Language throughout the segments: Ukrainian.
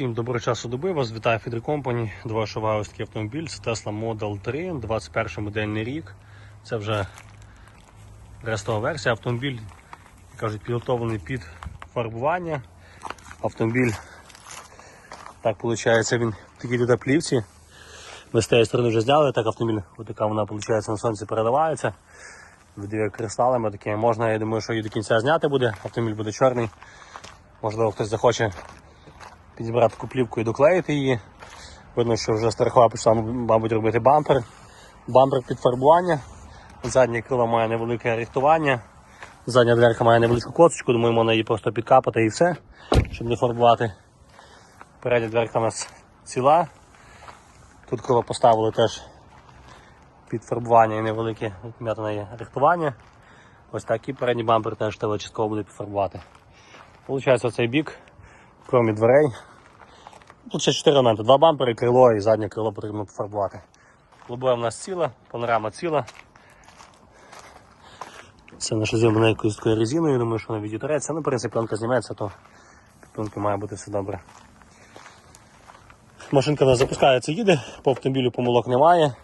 Всім доброго часу доби, вас вітає Фідер Компані. До вашого такий автомобіль. Це Tesla Model 3, 21 модельний рік. Це вже рестова версія. Автомобіль, як кажуть, підготовлений під фарбування. Автомобіль, так виходить, він такій тут плівці. Ми з тієї сторони вже зняли, так автомобіль, отака вона виходить, на сонці переливається. Видає кристалами такими. Можна, я думаю, що її до кінця зняти буде. Автомобіль буде чорний. Можливо, хтось захоче підібрати таку плівку і доклеїти її. Видно, що вже страхова почала, мабуть, робити бампер. Бампер під фарбування. Заднє крило має невелике рихтування. Задня дверка має невеличку косточку, думаю, можна її просто підкапати і все, щоб не фарбувати. Передня дверка у нас ціла. Тут крило поставили теж під фарбування і невелике вм'ятане рихтування. Ось так і передній бампер теж треба частково буде підфарбувати. Получається оцей бік, крім дверей. Тут ще 4 елементи. Два бампери, крило і заднє крило потрібно пофарбувати. Лобове в нас ціла, панорама ціла. Це наша зроблена якоюсь такою резиною, думаю, що вона відітреться. Ну, в принципі, пленка зніметься, то пленки має бути все добре. Машинка нас запускається, їде, по автомобілю помилок немає.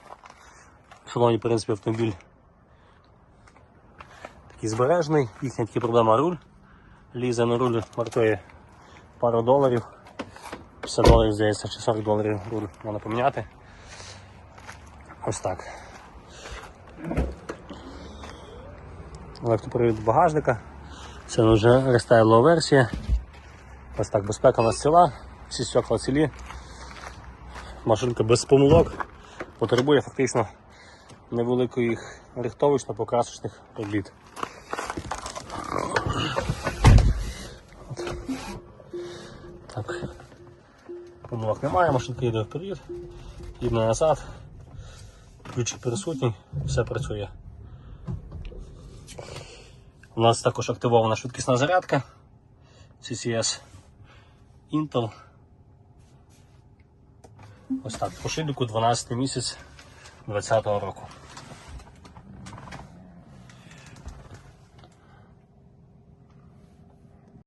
Шановні, в принципі, автомобіль такий збережний, їхня тільки проблема руль. Лізе на руль вартує пару доларів. 50 доларів, здається, чи 40 доларів руль можна поміняти. Ось так. Електропривід багажника. Це вже рестайлова версія. Ось так, безпека у нас ціла, всі стекла цілі. Машинка без помилок. Потребує фактично невеликих рихтовочно-покрасочних робіт. Помилок немає, машинка йде вперед, їде назад. Ключик присутній, все працює. У нас також активована швидкісна зарядка CCS Intel. Ось так, по шильнику 12 місяць 2020 року.